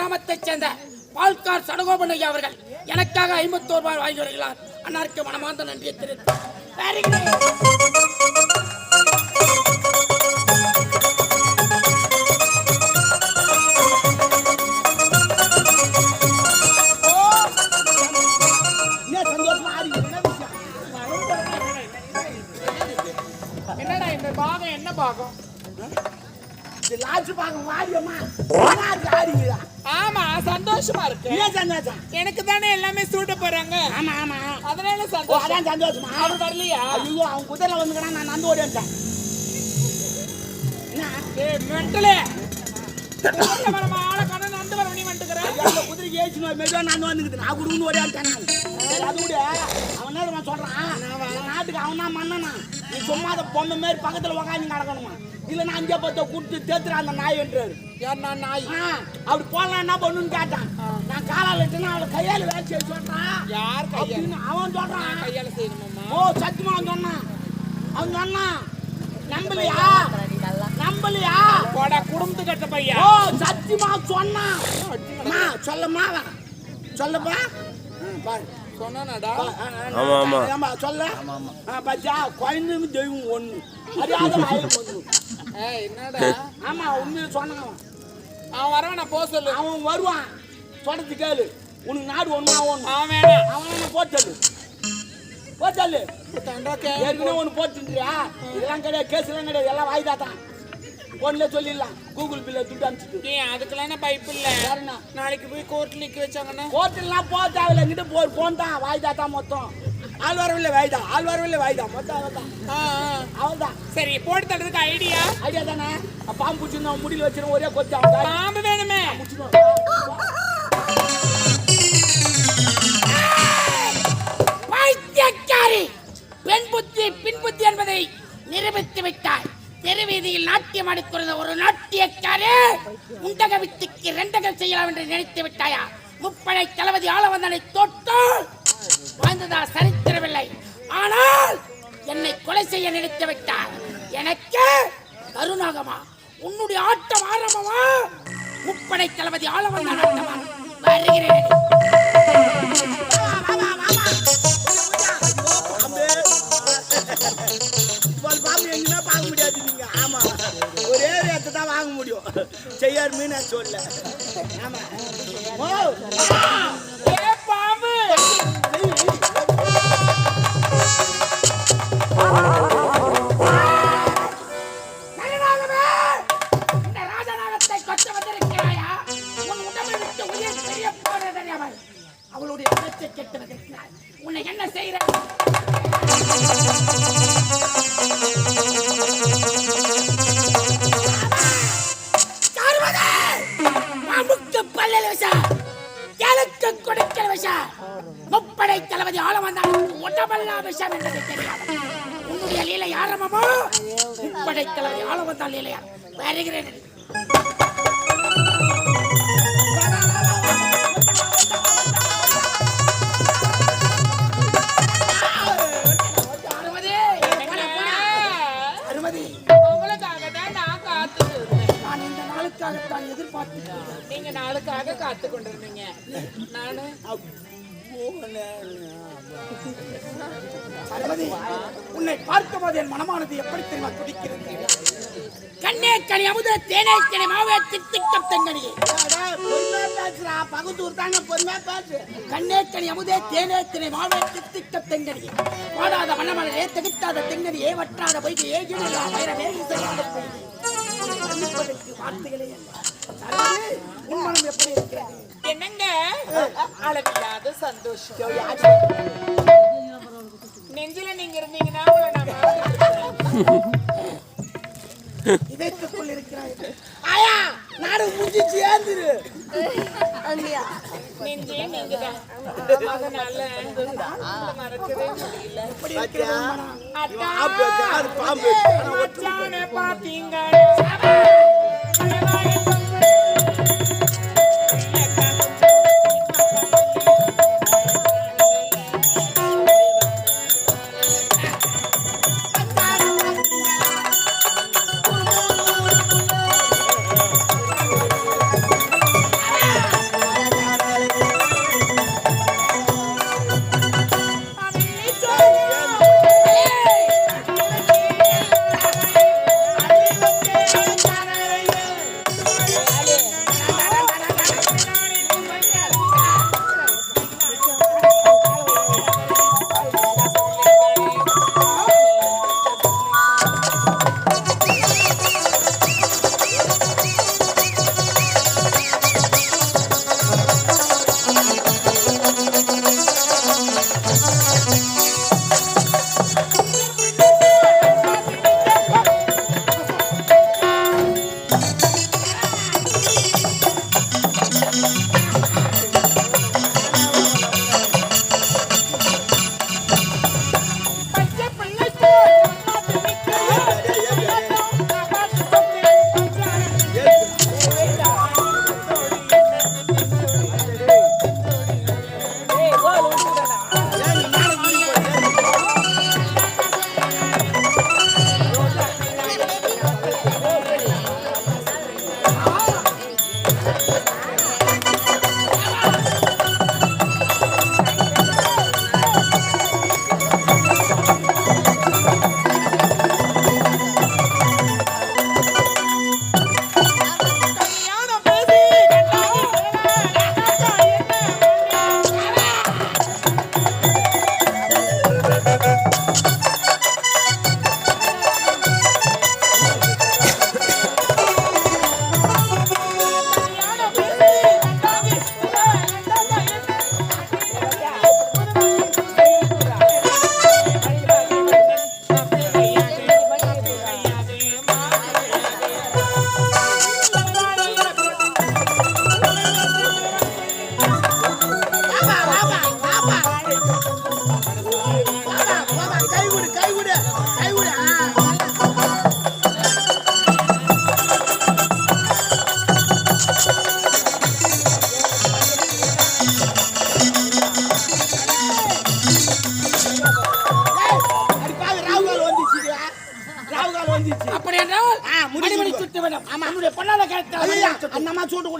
கிராமத்தைச் சேர்ந்த பால்கார் சடகோபன் ஐயா அவர்கள் எனக்காக ஐம்பத்தோரு ரூபாய் வாங்கி வருகிறார். அன்னாருக்கு மனமார்ந்த நன்றியை தெரிவித்தார் என்னடா இந்த பாகம்? என்ன பாகம்? இது லாட்சி பார்க்க வாடியம்மா ஆடி ஆடிங்களா ஆமா சந்தோஷமா இருக்கு. ஏன் சந்தோஷம்? எனக்கு தானே எல்லாமே சூட்ட போறாங்க ஆமா ஆமா. அதனால சந்தோஷம். அதான் சந்தோஷமா? அவர் வரலையா? ஐயோ அவன் குதிரை வந்துக்கிறான் நான் நந்து ஓடி என்ன? ஏய் மெண்டலே. ஆள கண்ணன் அந்த வர நீ வந்துக்கிறேன் அந்த குதிரைக்கு ஏச்சு மெதுவா நான் வந்துக்குது நான் குடுன்னு ஓடி வந்துட்டேன் நான் அது அவன் சொல்றான்? இந்த நாட்டுக்கு அவன் மன்னனா? நீ சும்மா அந்த பொம்மை மாரி பக்கத்துல உக்காந்து நடக்கணுமா? இல்ல நான் அஞ்சே பத்த கூட்டு தேத்துறான் அந்த நாய் என்றாரு. நான் நாய்? அப்படி போலாம் என்ன பண்ணுன்னு கேட்டான். நான் காலால் இட்டுனா அவளை கையால வேலை செய்ய சொல்றான் யார் அப்படின்னு அவன் சொல்றான். கையால செய்யணுமாமா ஓ சத்தியமா அவன் சொன்னான். அவன் சொன்னான் நம்பலையா? நம்பலையா? போடா குடும்பத்து கட்ட பையா ஓ சத்தியமா சொன்னான். அவன். சொல்லப்பா. பாரு. சொன்னாடா ஆமா, ஆமா. ஆமா, சொல்ல. ஆ, பாத்தியா குழந்தைங்க தெய்வம் ஒண்ணு. அறியாத ஏய் என்னடா? ஆமா உண்மையில சொன்னான் அவன். அவன் வரவன் நான் போக சொல்லு. அவன் வருவான். சொல்றது கேளு. உனக்கு நாடு ஒண்ணு. அவன் அவன் போட்டல்லு தண்டா கே ஏற்கனவே ஒன்று போட்டுன்றியா இதெல்லாம் கிடையாது கேஸ்லாம் கிடையாது. எல்லாம் வாய்தா தான் ஒன்றுல சொல்லிடலாம் கூகுள் பில்ல துட்டு அனுப்பிச்சிட்டு. நீ அதுக்கெல்லாம் நான் பைப் இல்ல? என்ன நாளைக்கு போய் கோர்ட்ல நிக்க வச்சாங்கன்னா? கோர்ட்டுலாம் போக தேவையில்ல. இங்கிட்ட போ போன் தான் வாய்தா தான் மொத்தம். ஆள் வரவில்லை வாய்தா. ஆள் வரவில்லை வாய்தா. மொத்தம் அவள் தான். தான். சரி போட்டு தள்ளுறதுக்கு ஐடியா ஐடியா தானே? பாம்பு பிடிச்சிருந்தோம் முடியல வச்சிருந்தோம் ஒரே கொத்தி அவன் பாம்பு வேணுமே. பைத்தியக்காரி. பெண் புத்தி பின் புத்தி என்பதை நிரூபித்து விட்டாய். தெருவீதியில் நாட்டியம் ஆடிக்கொண்ட ஒரு நாட்டியக்காரே உண்டக வித்துக்கு ரெண்டகம் செய்யலாம் என்று நினைத்து விட்டாயா? முப்படை தளபதி ஆளவந்தனை தொட்டு வாழ்ந்ததா சரித்திரவில்லை ஆனால் என்னை கொலை செய்ய நினைத்து விட்டார். எனக்கு கருணாகமா உன்னுடைய ஆட்டம் ஆரம்பமா? முப்படை தளபதி ஆளவந்தன் ஆட்டமா? வருகிறேன். பாம்பு இவ்வளவு பாம்பு எங்கேயுமே பார்க்க முடியாது நீங்க. ஆமா. ஒரே ரேட்டு தான் வாங்க முடியும். செய்யார் மீனா சொல்ல ஆமா. ஓ! வந்தால் உடம்பல்லா விஷம் என்றது தெரியாது உன்னுடைய லீலை முப்படை தளபதி ஆள வந்தால் லீலையா? வருகிறேன். எதிர்பார்த்தேன் நீங்க நாளுக்காக காத்து கொண்டிருந்தீங்க நானு உன்னை பார்க்கும் போது என் மனமானது எப்படி தெரியுமா துடிக்கிறது? கண்ணே கனி அமுத தேனே கனி மாவே தித்திக்கம் தெங்கனியே பொறுமையா பேசுறா பகுத்தூர் தாங்க பொறுமையா பேசு கண்ணே கனி அமுதே தேனே கனி மாவே தித்திக்கம் தெங்கனியே வாடாத வண்ணமலரே திகட்டாத தெங்கனியே வற்றாத பொய்கையே இழலா வைரமே இசையாத வார்த்தைகளே உன் மனம் எப்படி இருக்கிறது? என்னங்க? அளவில்லாத சந்தோஷம். நெஞ்சில நீங்க இருந்தீங்கன்னா. இதயத்துக்குள் ஆயா! நாடு முடிஞ்சிச்சு ஏந்திரு நெஞ்சே நீங்க தான் அதனால மறக்கவே முடியல. பாம்பு. பாத்தீங்க.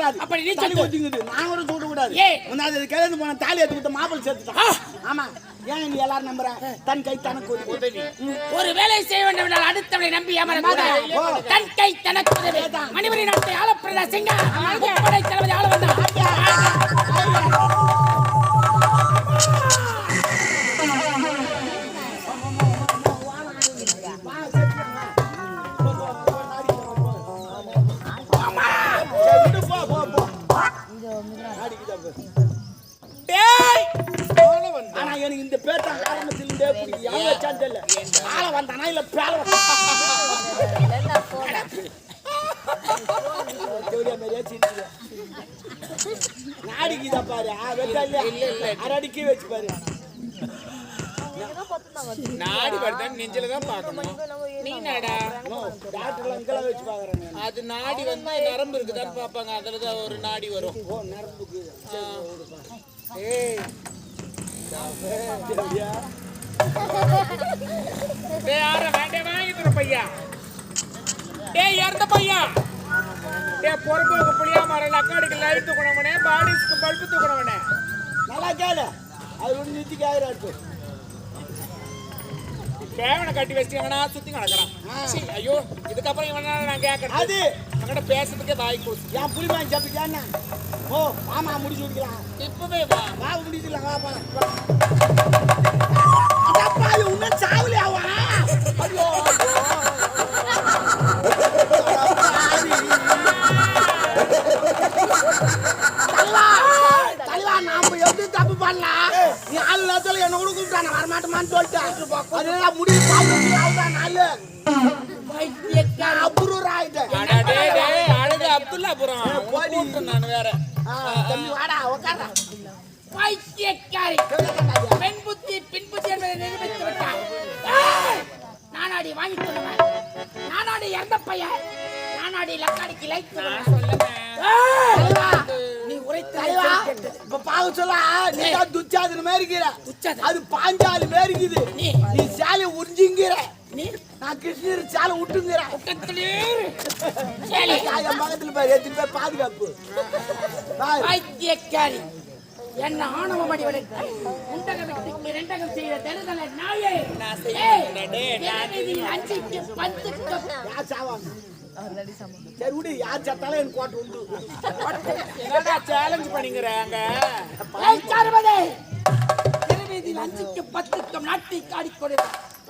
சூட்டக்கூடாது அப்படி நீ தண்ணி சுட்டு. ஊத்திங்குது நான் கூட சூட்டக்கூடாது ஏய். முன்னாடி கிழந்து போன தாலி எடுத்து கொடுத்த மாப்பிள்ளை ஆ. சேர்த்துட்டான் ஆமா. ஏன் நீ எல்லாரும் நம்புற? தன் கை தனக்கு உதவி. ஒரு வேலை செய்ய வேண்டும் என்றால் அடுத்தவனை நம்பி ஓ. தன் கை தனக்கு உதவி. மணிபுரி நாட்டை ஆளப்பிரதா சிங்கா நாடி வருதான் நெஞ்சில தான் பார்க்கணும். நீ நாடா நோ, டாக்டர்ல அங்கெல்லாம் வச்சு பாக்குறாங்க அது நாடி வந்து நரம்பு இருக்குதான்னு பார்ப்பாங்க. அதுல தான் ஒரு நாடி வரும். நரம்புக்கு ஏய். டேய் ஆற வேண்டே வாங்கி தர பையா. டேய் இறந்த பையா. டேய் பொறுப்புக்கு புளியா மரம் அக்காடிக்கு லைட் தூக்கணவனே பாடிஸ்க்கு பல்பு தூக்கணவனே நல்லா கேளு. அது ஒன்று நிறுத்தி கேக்குறாரு கேவனை கட்டி வச்சுக்கங்கண்ணா சுத்தி நடக்கிறான் ஐயோ இதுக்கப்புறம் இவனா நான் கேட்கறேன் அது. அவங்ககிட்ட பேசுறதுக்கே வாய் கூசு என் புளிமான் ஜப்பு கேன ஓ ஆமா முடிச்சு விட்டுக்கலாம் இப்பவே வா. வா முடிச்சுக்கலாம் வா போலாம். இதப்பா இது இன்னும் சாவலையா வா ஐயோ தலைவா தலைவா நாம எது தப்பு பண்ணலாம். நீ ஆளு நேரத்துல என்ன கூட கூப்பிட்டான வரமாட்டோமான்னு சொல்லிட்டேன். அதெல்லாம் முடிவு பாவம் நாலு நான். அப்புறம் ஆயிட்டேன் அழகு அப்துல்லா புறம் உன்னை கூப்பிட்டேன் நான் வேற. தம்பி வாடா உட்கார பைத்தியக்காரி. பெண் புத்தி பின் புத்தி என்பதை நிரூபித்து விட்டார் ஏய்! நானாடி வாங்கி சொல்லுவேன் நானாடி இறந்த பையன். நானாடி லக்காடிக்கு லைக் நான் சொல்லுவேன். உரைத்த இப்ப பாக்க சொல்ல நீ தான் துச்சாதன மாதிரி இருக்கிற. அது பாஞ்சாலி மாதிரி இருக்குது நீ. நீ சேலை உறிஞ்சிங்கிற. நீ. நான் கிருஷ்ணர் சேலை விட்டுங்கிற பக்கத்திலே பேர் எத்தனை பேர் பாதுகாப்பு. பாரு. பைத்தியக்காரி என்ன செய்த தெருதல நாயே. நான் செய்ய பத்துக்கு சரி விடு யார் செத்தாலும் எனக்கு கோட்டை உண்டு. என்னடா சேலஞ்ச் அஞ்சுக்கு பத்துக்கும் நாட்டை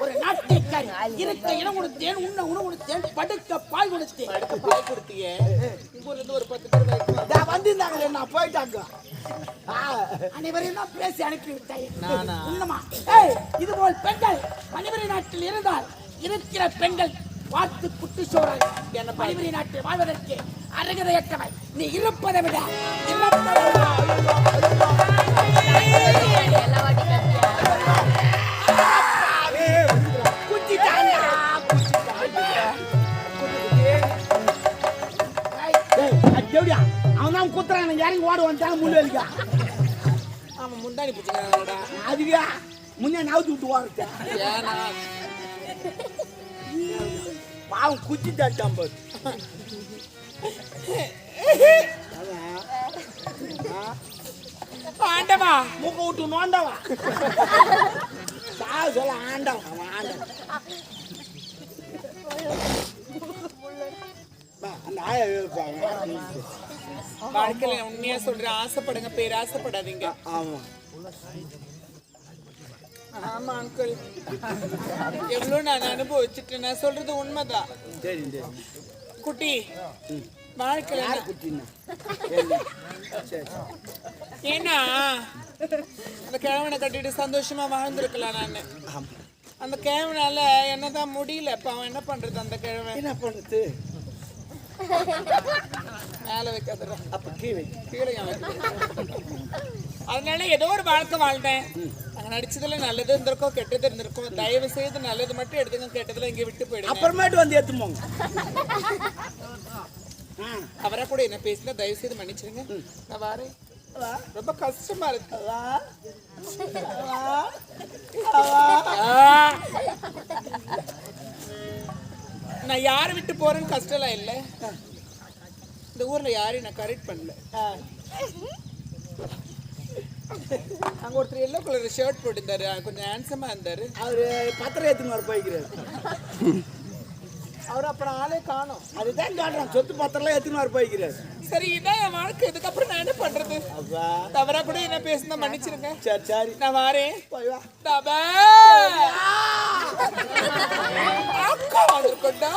ஒரு நாட்டியக்காரி இருக்க இடம் கொடுத்தேன் உண்ண உணவு கொடுத்தேன் படுக்க பால் கொடுத்தேன். பாய் கொடுத்தியே? இங்க இருந்து ஒரு பத்து பேர் வந்திருந்தாங்களே நான் போயிட்டாங்க. அனைவரையும் தான் பேசி அனுப்பி விட்டாய் நானா? உண்மைமா ஏய் இது போல் பெண்கள் மணிபுரி நாட்டில் இருந்தால் இருக்கிற பெண்கள் பார்த்து குட்டி சோறாங்க என்ன மணிபுரி நாட்டில் வாழ்வதற்கு அருகதையற்றவை நீ இருப்பதை விட? அவன் தான் குத்துறான் இறங்கி ஓட வந்துட்டாங்க முள்ளு வலிக்கா அவன் முந்தாணி பிடிச்சிக்கிறாங்கடா அதுக்கு முன்னே நவுத்தி விட்டு ஓடுறேன் பாவம் குச்சி தட்டான் பாரு ஆண்டவா மூக்க விட்டு நோண்டவா சாக சொல்ல ஆண்டவன் அவன் ஆண்டவன் அந்த ஆயா வாழ்க்கையில உண்மையா சொல்றேன். ஆசைப்படுங்க பேர் ஆசைப்படாதீங்க. ஆமா. ஆமா அங்கிள் எவ்வளவு நான் அனுபவிச்சுட்டு நான் சொல்றது உண்மைதான். சரி சரி. குட்டி வாழ்க்கையில குட்டின்னா? ஏன்னா அந்த கிழவனை கட்டிட்டு சந்தோஷமா வாழ்ந்திருக்கலாம் நான். அந்த கிழவனால என்னதான் முடியல இப்ப அவன் என்ன பண்றது அந்த கிழவன் என்ன பண்ணுறது மேல வைக்காதடா. அப்ப கீழே கீழே? அதனால ஏதோ ஒரு வாழ்க்கை வாழ்ந்தேன். அங்க நடிச்சதுல நல்லது இருந்திருக்கோம் கெட்டது இருந்திருக்கும். தயவு செய்து நல்லது மட்டும் எடுத்துங்க கெட்டதுல இங்க விட்டு போயிடுங்க. அப்புறமேட்டு வந்து எடுத்துமோங்க ஆ. அவரா கூட என்ன பேசினா தயவு செய்து மன்னிச்சிருங்க. நான் வாரேன். ரொம்ப கஷ்டமா இருக்கு. நான் யாரை விட்டு போறேன்னு கஷ்டம் இல்ல. இந்த ஊர்ல யாரையும் நான் கரெக்ட் பண்ணல. அங்க ஒருத்தர் எல்லோ கலர் ஷர்ட் போட்டிருந்தாரு. கொஞ்சம் ஹேண்ட்ஸமா இருந்தாரு. அவரு பத்திரம் ஏத்துன்னு வர போய்க்கிறாரு. அவர் அப்புறம் ஆளே காணோம். அதுதான் காட்டுறான் சொத்து பத்திரம்லாம் ஏத்துன்னு வர போய்க்கிறாரு. சரி இதான் என் வாழ்க்கை. இதுக்கப்புறம் நான் என்ன பண்றது? தவறா கூட என்ன பேசுனா மன்னிச்சிருங்க. சரி சரி. நான் வாரேன். போய் வா. தபா அக்கா வந்திருக்கோண்டா.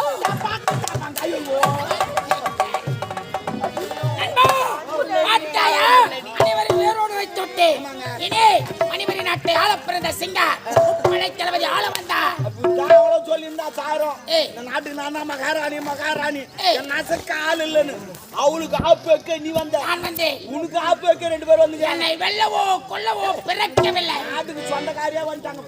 நண்பா, வைத்து விட்டேன். இனி மணிமணி நாட்டை ஆளப் பிறந்த சிங்கா படை தளபதி ஆள வந்தா. சொல்லியிருந்தா சாயிரம் நாட்டுக்கு நான் மகாராணி மகாராணி. நசக்க ஆள் இல்லைன்னு அவளுக்கு ஆப்பு வைக்க நீ வந்த. உனக்கு ஆப்பு வைக்க ரெண்டு பேரும் வந்து என்னை வெல்லவோ கொல்லவோ பிறக்கவில்லை. நாட்டுக்கு சொந்தக்காரியா வந்துட்டாங்க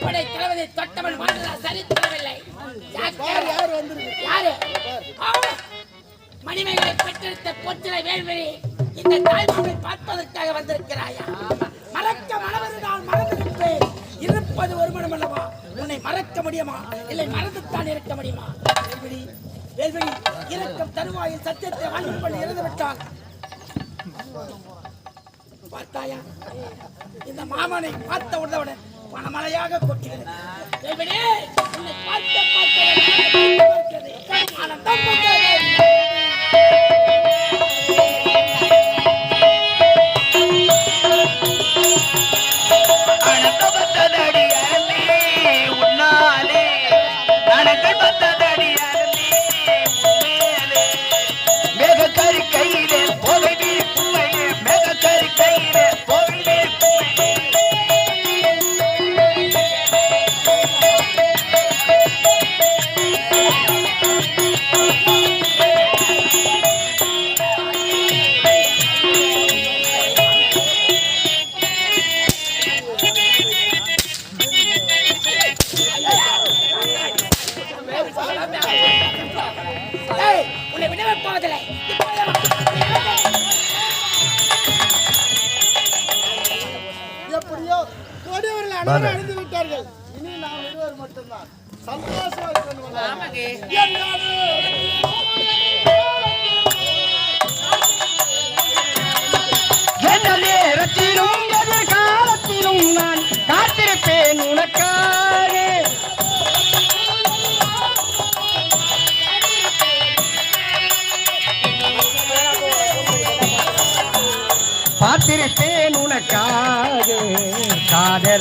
முப்படை தளபதி தொட்டவன் வாழ்ந்ததா சரித்திரமில்லை. யாரு மணிமேகலை பெற்றெடுத்த பொற்றிலை வேல்வெளி இந்த தாய்மாவை பார்ப்பதற்காக வந்திருக்கிறாயா? மறக்க மனவருதான் மறந்திருப்பேன். இருப்பது ஒரு மனம் அல்லவா உன்னை மறக்க முடியுமா? இல்லை மறந்துத்தான் இருக்க முடியுமா? வேல்வெளி வேல்வெளி இறக்கம் தருவாயில் சத்தியத்தை வாழ்வு பண்ணி இறந்து பார்த்தாயா? இந்த மாமனை பார்த்த உடனே பணமலையாக கொட்டுகிறது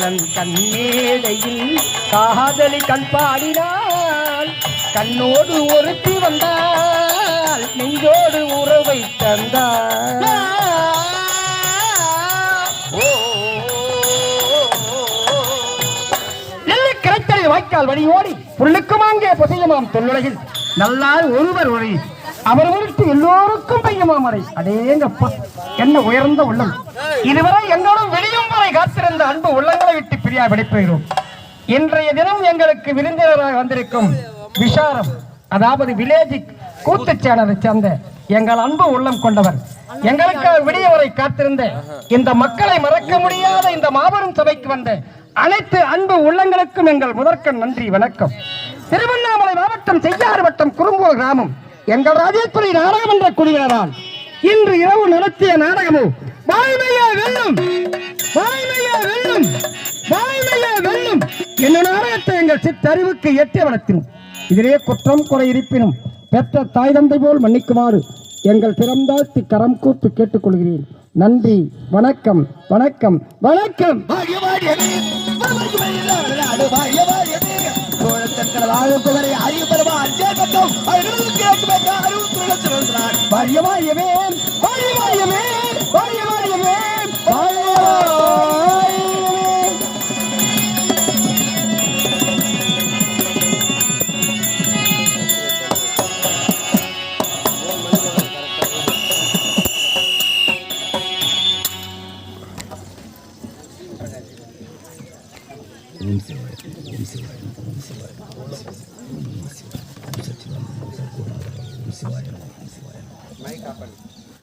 காதலன் கண்ணேடையில் காதலி கண் பாடினாள். கண்ணோடு ஒருத்தி வந்தாள். நெஞ்சோடு உறவை தந்தாள். வாய்க்கால் வழி ஓடி புல்லுக்கும் அங்கே புசையமாம் தொல்லுலகில். நல்லார் ஒருவர் ஒளி. அவர் எல்லோருக்கும் பையமாம் அடேங்கப்பா என்ன உயர்ந்த உள்ளம். இதுவரை எங்களும் வெளியும் காத்திருந்த அன்பு உள்ளங்களை விட்டு பிரியா விடைபெறுகிறோம். இன்றைய தினம் எங்களுக்கு விருந்தினராக வந்திருக்கும் விஷாரம் அதாவது வில்லேஜ் கூத்து சேனலை சேர்ந்த எங்கள் அன்பு உள்ளம் கொண்டவர். எங்களுக்காக விடிய வரை காத்திருந்த இந்த மக்களை மறக்க முடியாத இந்த மாபெரும் சபைக்கு வந்த அனைத்து அன்பு உள்ளங்களுக்கும் எங்கள் முதற்கண் நன்றி வணக்கம். திருவண்ணாமலை மாவட்டம் செய்யாறு வட்டம் குறும்பூர் கிராமம். எங்கள் ராஜேஸ்வரி நாடகமன்ற குழுவினரால் இன்று இரவு நடத்திய நாடகமும் வாய்மையா வெல்லும் வாய்மையே வெல்லும் வாய்மையே வெல்லும். என்ன நாராயத்தை எங்கள் சித்தறிவுக்கு எட்டி வளர்த்தினும் இதிலே குற்றம் குறை இருப்பினும் பெற்ற தாய் தந்தை போல் மன்னிக்குமாறு எங்கள் திறந்தாழ்த்தி கரம் கூப்பி கேட்டுக்கொள்கிறேன். நன்றி வணக்கம் வணக்கம் வணக்கம். அறிவு வாரியவாரியவே